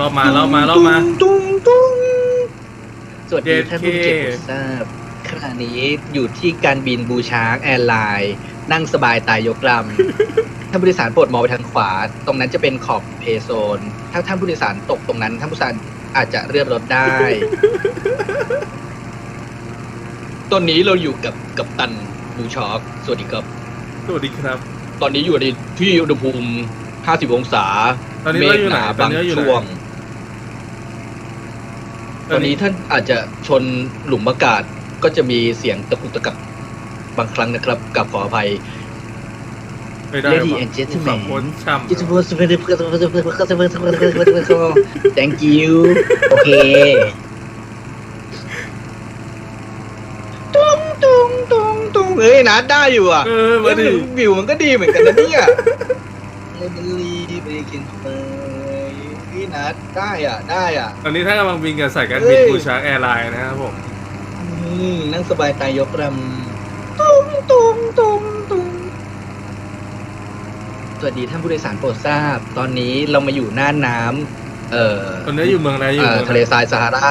รอบมาเรามาเรามา ตุ้งตุ้งสวัสดีเจ็ดท่านผู้เก็บเคทราบขณะนี้อยู่ที่การบินบูชาร์กแอร์ไลน์นั่งสบายตายยกลำท่านผู้โดยสารโปรดมองไปทางขวา ตรงนั้นจะเป็นขอบเพย์โซน ถ้าท่านผู้โดยสารตกตรงนั้นท่านผู้โดยสารอาจจะเลื่อนรถได้ ตอนนี้เราอยู่กับกัปตันบูชอร์กสวัสดีครับ สวัสดีครับ ตอนนี้อยู่ในที่อุณหภูมิ 50 องศา ตอนนี้เมเราฆอยู่หไหนนาตอบานงนี้เราอยู่ไหน ช่วง ตอนนี้ท่านอาจจะชนหลุมอากาศก็จะมีเสียงตะกุกตะกักบางครั้งนะครับกับขออภัย ไม่ได้ Lady ว่ะ and gentlemen สองคนช่ำ thank you โอเคตุ้งตุ้งตุ้งตุ้งเอ้ยนัดได้อยู่อะเออเฮ้มายดิ วิวมันก็ดีเหมือนกันนะเนี่ยเลเบลีไปกิ นไปพี่นัดได้อะ ได้อะ ตอนนี้ท่านกำลังบินกับสายการบินเฮ้ย บูชาร์กแอร์ไลน์นะครับผม อืมนั่งสบายตายยกลำตุ้งตุ้งตุ้งตุ้งสวัสดีท่านผู้โดยสารโปรดทราบ ตอนนี้เรามาอยู่หน้าน้ำเอ่อตอนนี้อยู่เมืองอะไรอยู่เอ่อเมืองทะเลทรายซาฮารา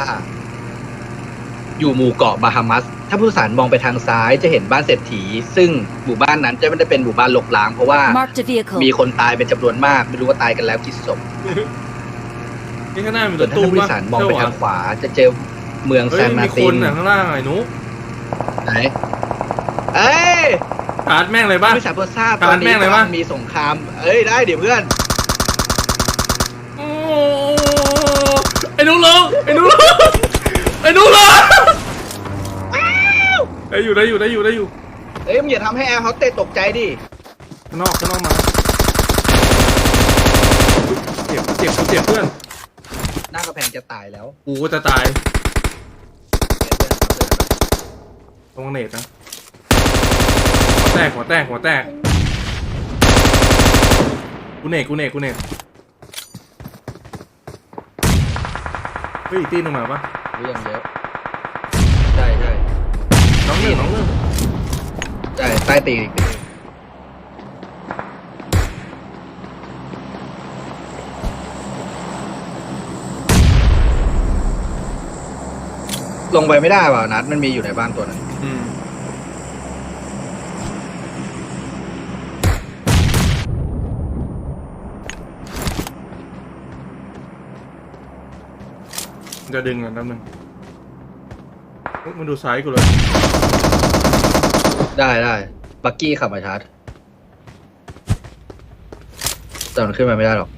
อยู่หมู่เกาะบาฮามัส ถ้าผู้โดยสารมองไปทางซ้ายจะเห็นบ้านเศรษฐี ซึ่งหมู่บ้านนั้นจะไม่ได้เป็นหมู่บ้านลกล้างเพราะว่า Marked a vehicle. มีคนตายเป็นจำนวนมาก ไม่รู้ว่าตายกันแล้วกี่ศพ นี่ข้างหน้ามีส่รวนถถ้าตู้ท่านผู้โดปะยสารมองไปใช่ทางปะขวา จะเจอเมืองเฮ้ซายนมีมาคตินนอะข้างล่างไอ้หนุไหนเอ้ยชาร์จแม่งเลยปะผู้สารโปรดทราบการตอนแม่นี้งเลยกำปะลังมีสงคราม เอ้ยได้เดี๋ยวเพื่อน โอ้ไอ้หนุลงไอ้หนุลงไอ้หนุลงได้อยู่ได้อยู่ได้อยู่ได้อยู่เอ้ยมึงอย่าทำให้แอร์เขาเตะตกใจดิ ข้างนอกข้างนอกมาเจ็บเจ็บเจ็บเพื่อน หน้ากระแพงจะตายแล้วกูก็จะตายเพื่อนครับเพื่อนครับตรงเนตนะหัวแตกหัวแตกหัวแตกกูเนตกูเนตกูเนตเฮ้ยอีกตีหนึงมาปะเรื่องเยอะใช่ใช่น้องหนึ่งน้องหนึ่งใช่ใต้ตีนอีก ลงไปไม่ได้ว่ะนัดมันมีอยู่ในบ้านตัวนั้นอืมจะดึงกันแป๊บนึงเฮ้ยมันดูซ้ายกูเลยได้ได้บักกี้ขับมาชาร์จแต่มันขึ้นมาไม่ได้หรอก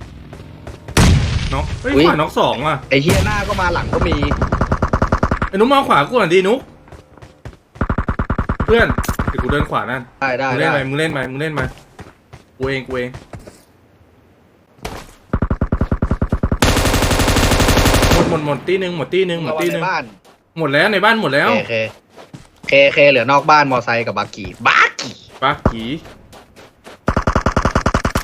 น็อกเฮ้ยอุ๊ย ขวาน็อกสองอะไอ้เฮียหน้าก็มาหลังก็มี ไอ้นุ๊กมาขวากูหน่อยดินุ๊กเพื่อนเดี๋ยวกูเดินขวานั่นได้ได้มึงเล่ได้นไปมึงเล่นไปมึงเล่นไปกูเองกูเองหมดหมดหมดตีหนึ่งหมดตีหนึ่งหมดตีหในนึ่งบ้านหมดแล้วในบ้านหมดแล้วเคเคเคเคเหลือนอกบ้านมอไซค์กับบักกี้บักกี้ปักผี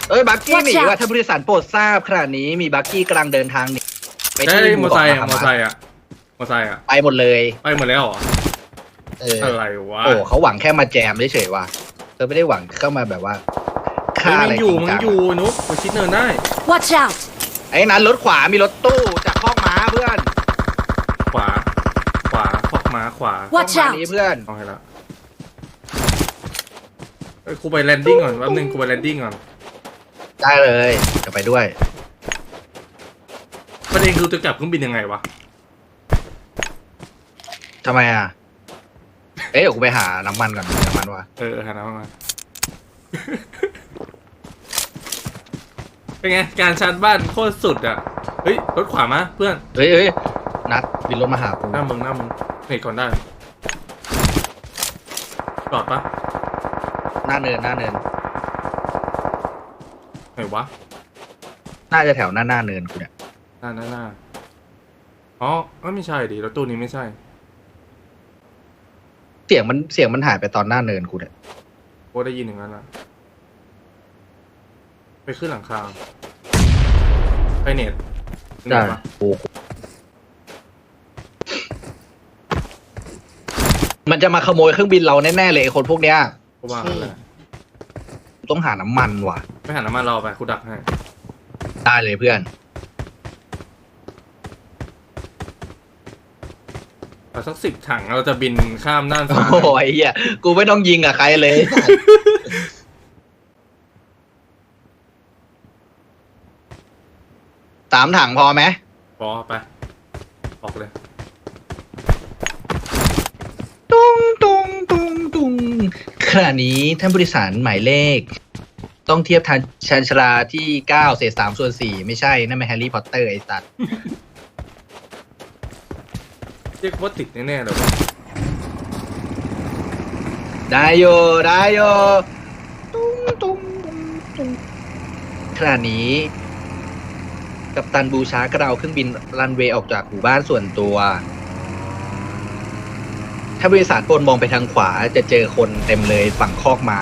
เอ้ยบักกี้ Watch หนี out ว่าถ้าผู้โดยสารโปรดทราบขณะนี้มีบักกี้กำลังเดินทางหนีไปใช่ที่มอไซค์หอะเกาะมอไซค์อะ มอไซค์อะไปหมดเลย ไปหมดแล้วเหรอเอออะไรวะโอ้เขาหวังแค่มาแจมเฉยๆว่ะเธอไม่ได้หวังเข้ามาแบบว่าเฮ้ฆ่ายอะไรมันอยู่จริงมันจังอยู่นุ๊กไปชิดเนินได้ Watch out! ไอ้นั้นรถขวามีรถตู้จากคอกม้าเพื่อน ขวา ขวาคอกม้าขวา Watch คอกม้า out นี้เพื่อนเอาให้ละเอ้ยกูไปแลนดิ้งก่อนแป๊บนึงกูไปแลนดิ้งก่อนได้เลยจะไปด้วยประเด็นคือจะกลับเครื่องบินยังไงวะ ทำไมอะ เอ๊ะเดี๋ยวกูไปหาน้ำมันก่อนน้ำมันว่ะเออหาน้ำมา เป็นไง การชาร์จบ้านโคตรสุดอะ เฮ้ย รถขวามาเพื่อน เฮ้ยเฮ้ยนัดบินรถมาหากูหน้ามึงหน้ามึงเน็ตก่อนได้จอดปะหน้าเนินหน้าเนิน ไหนวะ น่าจะแถวหน้าหน้าเนินกูเนี่ย หน้าหน้าหน้าอ๋อเอ้ยไม่ใช่ดิรถตู้นี้ไม่ใช่ เสียงมันเสียงมันหายไปตอนหน้าเนินกูเนี่ยโอ้ได้ยินอย่างนั้นละไปขึ้นหลังคาไปเน็ตได้ปะโอ้โหมันจะมาขโมยเครื่องบินเราแน่ๆเลยไอ้คนพวกเนี้ยก็ว่างั้นแหละต้องหาน้ำมันว่ะไปหาน้ำมันเราไปกูดักให้ ได้เลยเพื่อน เอาสักสิบถังเราจะบินข้ามน่านโอ้ฟ้าโหไอ้เหี้ยกูไม่ต้องยิงกับใครเลย สามถังพอไหมพอไป ออกเลย ตุ้งตุ้งตุ้งตุ้งขณะนี้ท่านผู้โดยสารหมายเลข ต้องเทียบทานชันชลาที่เก้าเศษสามส่วนสี่ไม่ใช่ นั่นไม่แฮร์รี่พอตเตอร์ไอ้สัตว์ เรียกว่าติดแน่ๆเลยวะได้โยได้โยตุ้งตุ้งตุ้งตุ้งขณะนี้ กัปตันบูชากระเราเครื่องบินรันเวย์ออกจากหมู่บ้านส่วนตัว ถ้าบริษัทโปนมองไปทางขวาจะเจอคนเต็มเลยฝั่งคอกม้า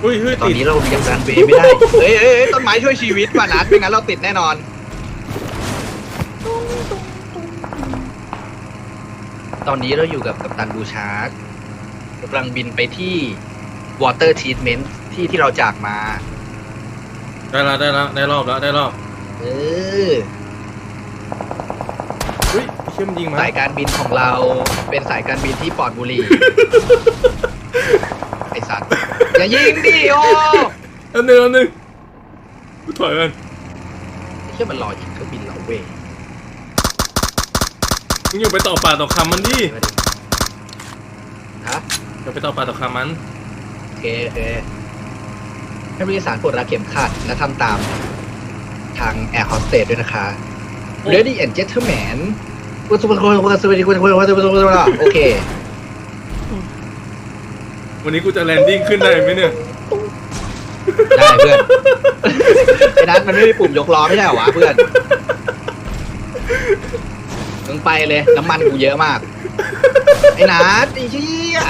เฮ้ยเฮ้ยตอนติดนี้เรายังรันเวย์ไม่ได้ เฮ้ยเฮ้ยเฮ้ยต้นไม้ช่วยชีวิตป่ะนัดไม่งั้นเราติดแน่นอน ตอนนี้เราอยู่กับกัปตันบูชาร์กกำลังบินไปที่ Water Treatment ที่ที่เราจากมา ได้ละได้ละได้รอบแล้วได้รอบเออเฮ้ยเชื่อมนยิงมาสายการบินของเราเป็นสายการบินที่ปลอดบุหรี่ ไอสัตว์อย่ายิงดิโออันหนึ่งอันหนึ่งกูถอยกันเชื่อมันรอยิงเครื่องบินเราเว้ย มึงอย่าไปต่อปากต่อคำมันดิฮะอย่าไปต่อปากต่อคำมัน โอเคโอเคให้ผู้โดยสารปลดรัดเข็มขัดและทำตามทางแอร์โฮสเตสด้วยนะคะ Lady and Gentlemen โอเค วันนี้กูจะแลนดิ้งขึ้นได้ไหมเนี่ย ได้เพื่อน ไอ้นัทมันไม่มีปุ่มยกล้อไม่ใช่เหรอวะเพื่อน มึงไปเลยน้ำมันกูเยอะมาก ไอ้นัทไอ้เชี่ย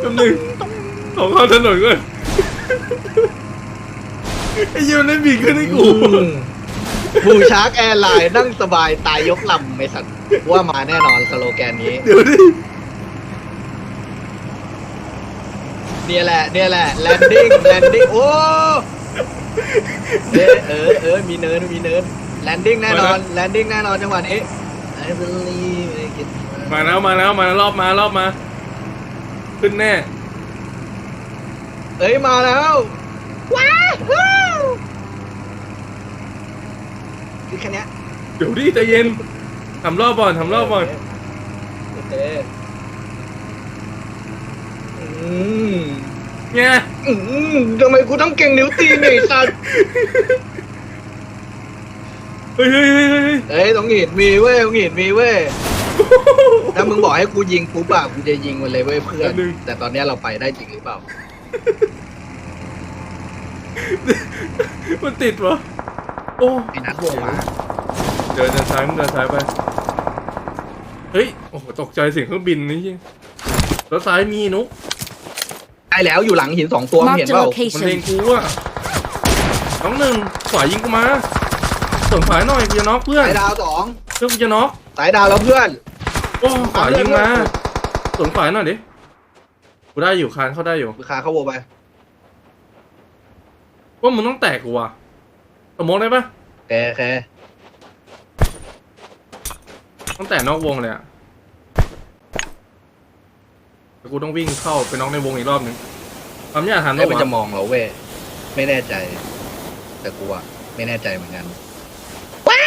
แป๊บนึงขอเข้าถนนก่อนไอ้เหี้ยมันได้บินขึ้นให้กูบูชาร์กแอร์ไลน์นั่งสบายตายยกลำไอ้สัตว์ว่ามาแน่นอนสโลแกนนี้ เดี๋ยวดิเนี่ยแหละเนี่ยแหละแลนดิ้งแลนดิ้งโอ้ เออเออเออมีเนินมีเนินแลนดิ้งแน่นอนแลนดิ้งแน่นอนจังหวะนี้ I believe I can มาแล้วมาแล้วมาแล้วรอบมารอบมา ขึ้นแน่ เอ้ยมาแล้วว้าวคือแค่เนี้ยเดี๋ยวดิใจเย็นทำรอบก่อนทำรอบก่อนโอเคอืม เนี่ยอืมทำไมกูต้องเก่งนิ้วตีนเนี่ยไอ้สัตว์เฮ้ยเฮ้ยเฮ้ยเฮ้ยเอ้ยต้องหีดมีเว้ยต้องหีดมีเว้ยถ้ามึงบอกให้กูยิงปุ๊บอะกูจะยิงมันเลยเว้ยเพื่อน แต่ตอนเนี้ยเราไปได้จริงหรือเปล่า มันติดวะโอ้ไอ้นัดวงมา เดินเดินซ้ายมึงเดินซ้ายไป เฮ้ย โอ้โห ตกใจเสียงเครื่องบินนี่จริงแล้วซ้ายมีนุกได้ แล้วอยู่หลังหินสองตัวมึงเห็น Marked เป a ล่า มันเลง location. กูอะน้องหนึ่งขวายิงกูมาส่งขวาหน่อยกูจะน็อกเพื่อนสายดาวสองเพื่อนกูจะน็อกสายดาวแล้วเพื่อน โอ้ขวายิงมาเอาเลยส่งขวาหน่อยดิกูได้อยู่คานเข้าได้อยู่มือขาเข้าโวไป ว่ามึงต้องแตกกูว่ะสมมองได้ปะโอเคโอเคต้องแตกนอกวงเลยอะ แต่กูต้องวิ่งเข้าไปน็อกในวงอีกรอบหนึ่งความยากทันไอ้ปะมันวะจะมองเราเว้ยไม่แน่ใจ แต่กูอะไม่แน่ใจเหมือนกันว้า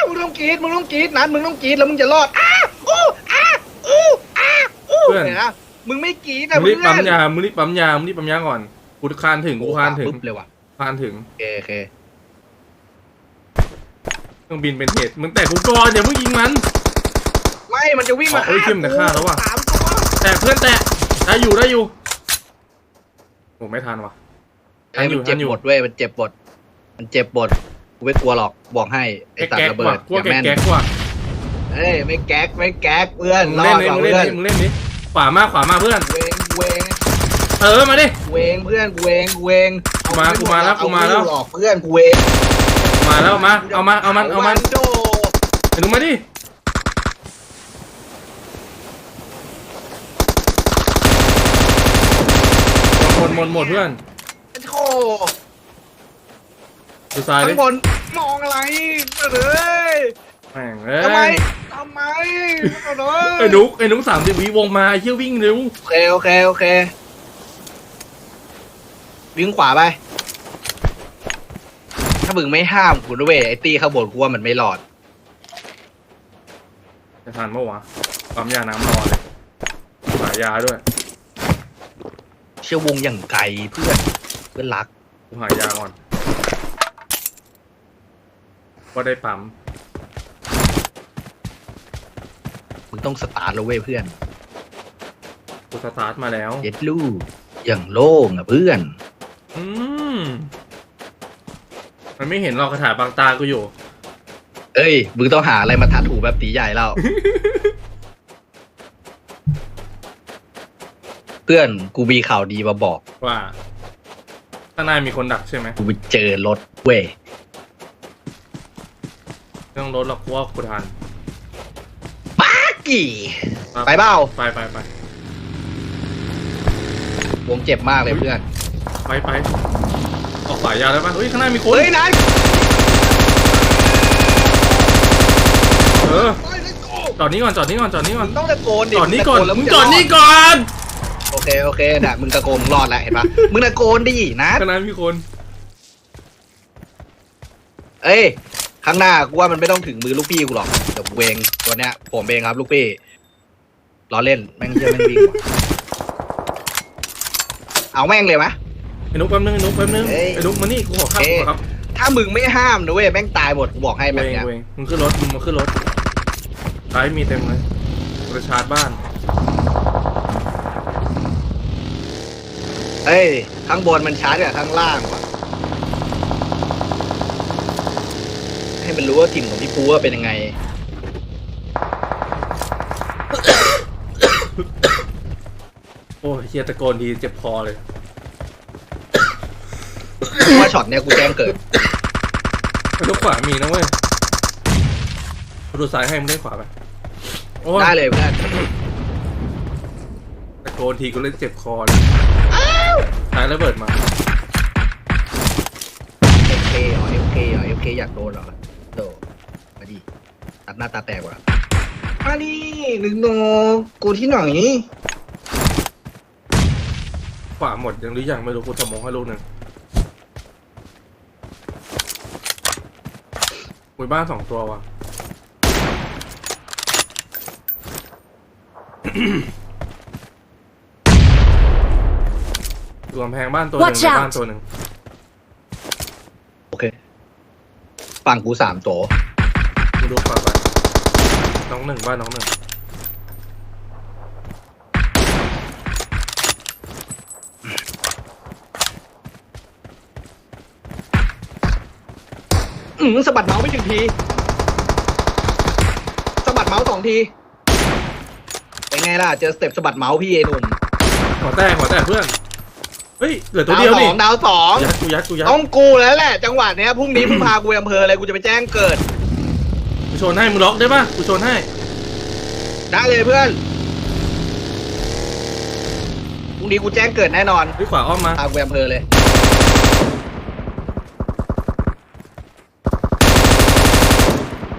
วมึงต้องกรีดมึงต้องกรีดนัดมึงต้องกรีดแล้วมึงจะรอดอ้าอู้อ้าอู้อ้าอู้เพื่อนเห็นนะมึงไม่กรีดนะมึงรีบเพื่ปั๊มอนยามึงรีบปั๊มยามึงรีบปั๊มยาก่อนกูคานถึงกูคานถึงปุ๊บเลยว่ะคานถึงโอเคโอเคเครื่องบินเป็นเหตุมึงแตกกูก่อนอย่าเพิ่งยิงมัน ไม่มันจะวิ่งมาอ๋อเอ้ยเข้มแต่ฆ่าแล้วว่ะ สามตัว แตกเพื่อนแตกได้อยู่ได้อยู่โอ้ไม่ทันว่ะไอ้มันเจ็บทันอยู่หมดเว้ยมันเจ็บหมดมันเจ็บหมดกูไม่กลัวหรอกบอกให้ไอ้แก๊กตัดแก๊กระเบิว่ะดพวกอย่าแก๊กแม่นแก๊กว่ะเอ้ยไม่แก๊กไม่แก๊กเพื่อนมึงรอเล่นดดิกว่ามึงเพื่เล่อนนดิมึงเล่นดิขวามาขวามาเพื่อน เวงเวงเออมาดิ เวงเพื่อนกูเวงกูเวงกูมากูมาแล้วกูมาแล้ว เอไอยู่หรอกเพื่อนกูเวงมาแล้วมาเอามาเอามันเอามันโด ไอ้หนูมาดิ ดหมดหมดเพื่อนโธดูซ้ายดิข้างบนมองอะไรเอ้ยแม่งเอ้ทำไมยทำไมเอ้ไอ้ยนุกไอ้นุกสามสิบวิวงมาไอ้เชี่ยวิ่งเร็วโอเคโอเคโอเควิ่งขวาไป ถ้ามึงไม่ห้ามกูด้วยไอ้ตีข้างบนกูว่ามันไม่รอดจะทันเมื่อวะปั๊มยาน้ำรอเลยหายาด้วยเชื่อวงอย่างไกลเพื่อนเพื่อนรักกูหายาก่อนก็ได้ปั๊มมึงต้องสตาร์ทแล้วเว้ยเพื่อนกูสตาร์ทมาแล้ว เย็ดลูกอย่างโล่งอะเพื่อน อืมมันไม่เห็นหรอกกระถาบางตากูอยู่ เอ้ย มึงต้องหาอะไรมาทัดหูแบบตีใหญ่แล้ว พื่อนกูมีข่าวดีมาบอก ว่าข้างหน้ามีคนดักใช่ไหมกูไปเจอรถเว้ยไม่ต้องรถหรอกกูว่ากูทันกี่ ไปเปล่า ไปไปไปวงเจ็บมากเลยเพื่อน ไปไปออกสายยาวแล้วปะเฮ้ยข้างหน้ามีคนเฮ้ยนายเออเฮ้ย let's go จอดนี้ก่อนจอดนี้ก่อนจอดนี้ก่มึอนงต้องตะโกนดิจอดนี้ก่อนแล้วมึงจะจอดนี่ก่อน โอเคโอเคน่ะมึงตะโกนมึงรอดแล้วเห็นปะมึงตะโกนดินะข้างหน้ามีคน เอ้ยข้างหน้ากูว่ามันไม่ต้องถึงมือลูกพี่กูหรอกเดี๋ยวกูเองตัวเนี้ยผมเองครับ ลูกพี่ล้อเล่นแม่งเชื่อแม่งวิ่งว่ะเอาแม่งเลยมะ ไอ้นุ๊กแป๊บนึงไอ้นุ๊กแป๊บนึงเฮ้ยไอ้นุ๊กมานี่กูขอข้ามเฮ้ยขอครับถ้ามึงไม่ห้ามนะเว้ยแม่งตายหมดกูบอกให้เวแบบงเนี้ยเวงมึงขึ้นรถมึงมาขึ้นรถซ้ายมีเต็มเลยกระชาร์จบ้าน เอ้ย ข้างบนมันชาร์จกับข้างล่างว่ะ ให้มันรู้ว่าถิ่นของพี่ปูว่าเป็นยังไง โอ้ยเฮียตะโกนทีเจ็บคอเลย ว่าช็อตเนี้ยกูแจ้งเกิดไอ้นุ๊กขวามีนะเว้ยกูดูซ้ายให้มึงได้ขวาไปโอ้ยได้เลยเพื่อนตะโกนทีกูเล่นเจ็บคอเลย ซ้ายระเบิดมา เอฟเคเหรอเอฟเคเหรอเอฟเคอยากโดนเหรอโดมาดิตัดหน้าตาแตกว่ะมาดิหนึ่งโนกูที่ไหนขวาหมดยังหรือยังไม่รู้กูจะมองให้ลูกหนึ่งมุยบ้านสองตัวว่ะ รวมแพงบ้านตัวหนึ่ง Watch ใน out บ้านตัวหนึ่งโอเค ฝั่งกูสามโตกูดูขวาไปน้องหนึ่งบ้านน้องหนึ่งอืมสะบัดเมาส์ไปหนึ่งทีสะบัดเมาส์สองที เป็นไงล่ะ เจอสเต็ปสะบัดเมาส์พี่เอหนุ่มหัวแตกหัวแตกเพื่อน เฮ้ยเหลือตัวดาวเดียวสอนี่งดาวสองยัดกูยัดกูยัดต้องกูแล้วแหละ จังหวะเนี้ยพรุ่งนี้มึงพากูไปอำเภอเลยกูจะไปแจ้งเกิด กูชนให้มึงล็อกได้ปะกูชนให้ได้เลยเพื่อนพรุ่งนี้กูแจ้งเกิดแน่นอนด้วยขวาอ้อมมาพากูไปอำเภอเลย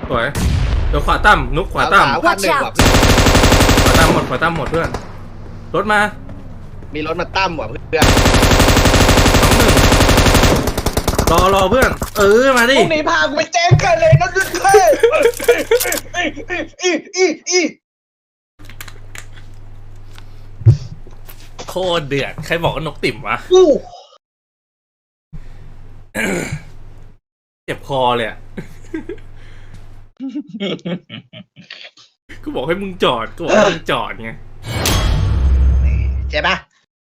สวยเดี๋ยวขวาต่ำนุกขวาดาวต่ำสามคันหนึ่ง Watch ว่ะ out ขวาต่ำหมดขวาต่ำหมดเพื่อนรถมา มีรถมาตั้มว่ะเพื่อนสองหนึ่งรอรอเพื่อน เออมาดิพรุ่งนี้พากูไปแจ้งเกิดเลยนะเพื่อนอีอีอีโคตรเดือดใครบอกว่านกติ่มวะอู้เจ็บคอเลยอะ กูบอกให้มึงจอดกูบอกให้มึงจอดไง ใช่ปะ